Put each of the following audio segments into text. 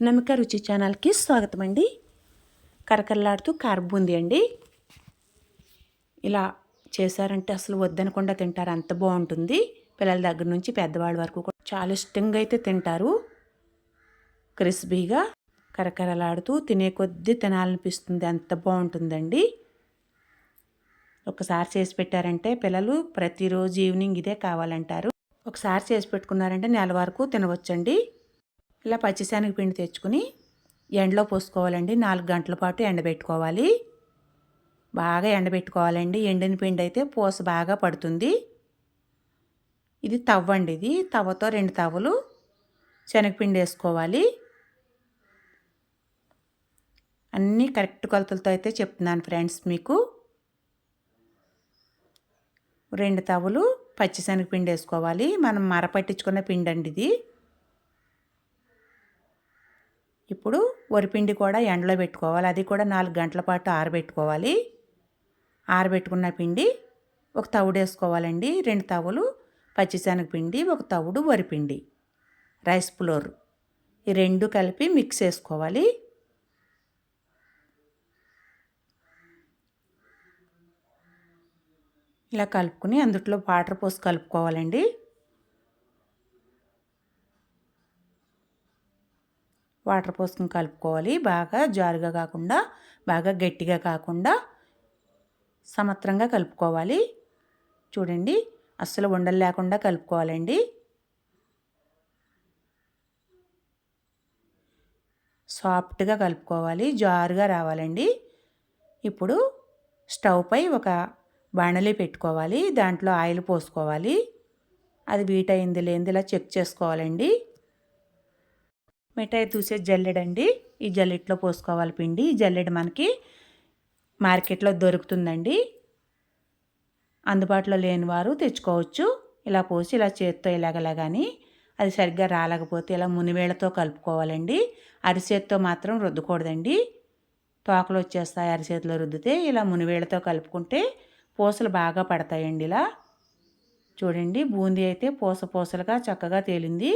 నమిక రుచి ఛానల్కి స్వాగతం అండి కరకరలాడుతూ కారబూంది అండి. ఇలా చేశారంటే అసలు వద్దనకుండా తింటారు అంత బాగుంటుంది. పిల్లల దగ్గర నుంచి పెద్దవాళ్ళ వరకు కూడా చాలా ఇష్టంగా అయితే తింటారు. క్రిస్పీగా కరకరలాడుతూ తినే కొద్దీ తినాలనిపిస్తుంది అంత బాగుంటుందండి. ఒకసారి చేసి పెట్టారంటే పిల్లలు ప్రతిరోజు ఈవినింగ్ ఇదే కావాలంటారు. ఒకసారి చేసి పెట్టుకున్నారంటే నెల వరకు తినవచ్చండి. ఇలా పచ్చిశనగ పిండి తెచ్చుకుని ఎండలో పోసుకోవాలండి. నాలుగు గంటల పాటు ఎండబెట్టుకోవాలి. బాగా ఎండబెట్టుకోవాలండి. ఎండిన పిండి అయితే పూస బాగా పడుతుంది. ఇది తవ్వ అండి ఇది. తవ్వతో రెండు తవ్వలు శనగపిండి వేసుకోవాలి. అన్నీ కరెక్ట్ కొలతలతో అయితే చెప్తున్నాను ఫ్రెండ్స్ మీకు. రెండు తవ్వలు పచ్చిశనగపిండి వేసుకోవాలి మనం మర పట్టించుకున్న పిండి అండి ఇది. ఇప్పుడు వరిపిండి కూడా ఎండలో పెట్టుకోవాలి. అది కూడా నాలుగు గంటల పాటు ఆరబెట్టుకోవాలి. ఆరబెట్టుకున్న పిండి ఒక తవుడు వేసుకోవాలండి. రెండు తవులు పచ్చిశనగపిండి ఒక తవుడు వరిపిండి రైస్ ఫ్లోర్ ఈ రెండు కలిపి మిక్స్ వేసుకోవాలి. ఇలా కలుపుకుని అందుట్లో వాటర్ పోసి కలుపుకోవాలండి. వాటర్ పోసుకుని కలుపుకోవాలి. బాగా జారుగా కాకుండా బాగా గట్టిగా కాకుండా సమత్రంగా కలుపుకోవాలి. చూడండి అస్సలు ఉండలు లేకుండా కలుపుకోవాలండి. సాఫ్ట్గా కలుపుకోవాలి. జారుగా రావాలండి. ఇప్పుడు స్టవ్ పై ఒక బాణలి పెట్టుకోవాలి దాంట్లో ఆయిల్ పోసుకోవాలి. అది వీట్ అయింది లేనిది ఇలా చెక్ చేసుకోవాలండి. మిఠాయి తూసే జల్లెడండి. ఈ జల్లెట్లో పోసుకోవాలి పిండి. ఈ జల్లెడ మనకి మార్కెట్లో దొరుకుతుందండి. అందుబాటులో లేని వారు తెచ్చుకోవచ్చు. ఇలా పోసి ఇలా చేత్తో ఇలాగలాగాని అది సరిగ్గా రాలేకపోతే ఇలా మునివేళ్ళతో కలుపుకోవాలండి. అరిచేత్తో మాత్రం రుద్దకూడదండి. తోకలు వచ్చేస్తాయి అరిచేతిలో రుద్దితే ఇలా మునివేళ్ళతో కలుపుకుంటే పూసలు బాగా పడతాయండి ఇలా. చూడండి బూందీ అయితే పూస పూసలుగా చక్కగా తేలింది.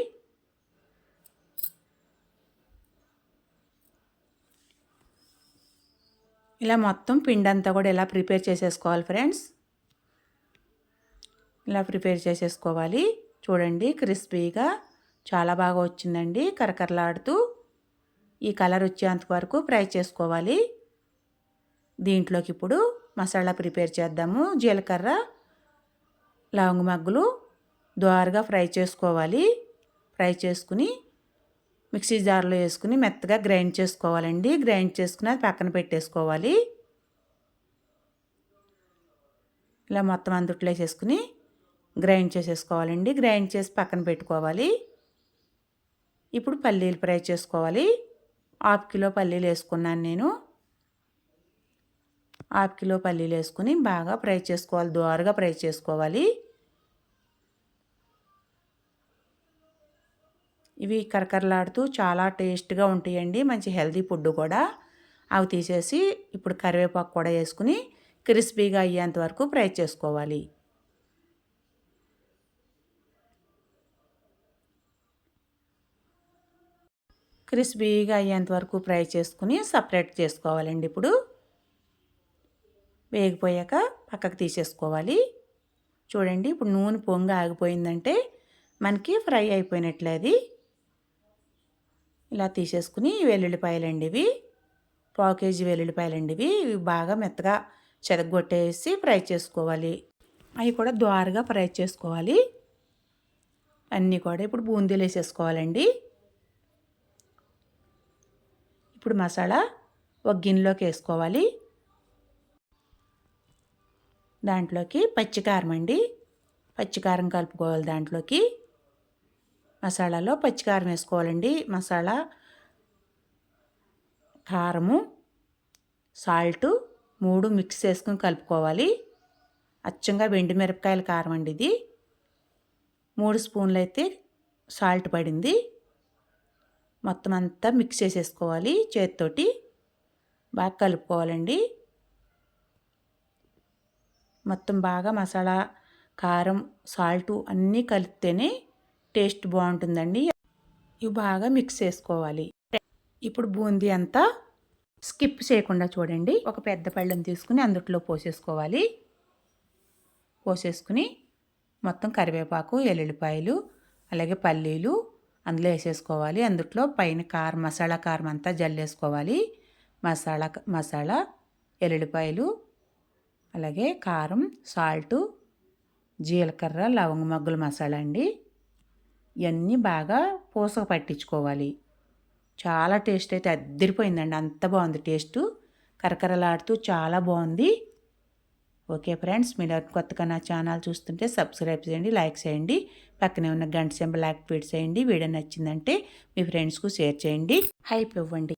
ఇలా మొత్తం పిండి అంతా కూడా ఇలా ప్రిపేర్ చేసేసుకోవాలి ఫ్రెండ్స్? ఇలా ప్రిపేర్ చేసేసుకోవాలి. చూడండి క్రిస్పీగా చాలా బాగా వచ్చిందండి కరకరలాడుతూ. ఈ కలర్ వచ్చేంత వరకు ఫ్రై చేసుకోవాలి. దీంట్లోకి ఇప్పుడు మసాలా ప్రిపేర్ చేద్దాము జీలకర్ర లవంగ మగ్గులు దోరగా ఫ్రై చేసుకోవాలి. ఫ్రై చేసుకుని మిక్సీ జార్లో వేసుకుని మెత్తగా గ్రైండ్ చేసుకోవాలండి. గ్రైండ్ చేసుకుని అది పక్కన పెట్టేసుకోవాలి. ఇలా మొత్తం అందుట్లో వేసేసుకుని గ్రైండ్ చేసేసుకోవాలండి. గ్రైండ్ చేసి పక్కన పెట్టుకోవాలి. ఇప్పుడు పల్లీలు ఫ్రై చేసుకోవాలి. హాఫ్ కిలో పల్లీలు వేసుకున్నాను నేను. హాఫ్ కిలో పల్లీలు వేసుకుని బాగా ఫ్రై చేసుకోవాలి దోరగా ఫ్రై చేసుకోవాలి. ఇవి కరకరలాడుతూ చాలా టేస్ట్గా ఉంటాయండి మంచి హెల్దీ ఫుడ్ కూడా. అవి తీసేసి ఇప్పుడు కరివేపాకు కూడా వేసుకుని క్రిస్పీగా అయ్యేంత వరకు ఫ్రై చేసుకోవాలి. క్రిస్పీగా అయ్యేంత వరకు ఫ్రై చేసుకుని సపరేట్ చేసుకోవాలండి ఇప్పుడు. వేగిపోయాక పక్కకు తీసేసుకోవాలి. చూడండి ఇప్పుడు నూనె పొంగి ఆగిపోయిందంటే మనకి ఫ్రై అయిపోయినట్లే అది. ఇలా తీసేసుకుని వెల్లుల్లిపాయలండి ఇవి పావు కేజీ వెల్లుల్లిపాయలండి ఇవి ఇవి బాగా మెత్తగా చెదగొట్టేసి ఫ్రై చేసుకోవాలి. అవి కూడా ద్వారగా ఫ్రై చేసుకోవాలి. అన్నీ కూడా ఇప్పుడు బూందీలు వేసేసుకోవాలండి. ఇప్పుడు మసాలా ఒక గిన్నెలోకి వేసుకోవాలి. దాంట్లోకి పచ్చికారం అండి. పచ్చికారం కలుపుకోవాలి దాంట్లోకి. మసాలాలో పచ్చికారం వేసుకోవాలండి. మసాలా కారము సాల్ట్ మూడు మిక్స్ చేసుకుని కలుపుకోవాలి. అచ్చంగా వెండి మిరపకాయల కారం అండి ఇది. మూడు స్పూన్లు అయితే సాల్ట్ పడింది. మొత్తం అంతా మిక్స్ చేసేసుకోవాలి చేతితోటి. బాగా కలుపుకోవాలండి. మొత్తం బాగా మసాలా కారం సాల్టు అన్నీ కలిపితేనే టేస్ట్ బాగుంటుందండి. ఇవి బాగా మిక్స్ చేసుకోవాలి. ఇప్పుడు బూందీ అంతా స్కిప్ చేయకుండా చూడండి. ఒక పెద్ద పళ్ళని తీసుకుని అందుట్లో పోసేసుకోవాలి. పోసేసుకుని మొత్తం కరివేపాకు ఎల్లుల్లిపాయలు అలాగే పల్లీలు అందులో వేసేసుకోవాలి. అందుట్లో పైన కారం మసాలా కారం అంతా జల్లేసుకోవాలి. మసాలా మసాలా ఎల్లుల్లిపాయలు అలాగే కారం సాల్టు జీలకర్ర లవంగ మగ్గుల మసాలా అండి. ఇవన్నీ బాగా పూసక పట్టించుకోవాలి. చాలా టేస్ట్ అయితే అద్దరిపోయిందండి. అంత బాగుంది టేస్ట్. కరకరలాడుతూ చాలా బాగుంది. ఓకే ఫ్రెండ్స్ మీరు కొత్తగా నా ఛానల్ చూస్తుంటే సబ్స్క్రైబ్ చేయండి లైక్ చేయండి. పక్కనే ఉన్న గంట సింబల్ యాక్టివేట్ చేయండి. వీడియో నచ్చిందంటే మీ ఫ్రెండ్స్కు షేర్ చేయండి. హైప్ ఇవ్వండి.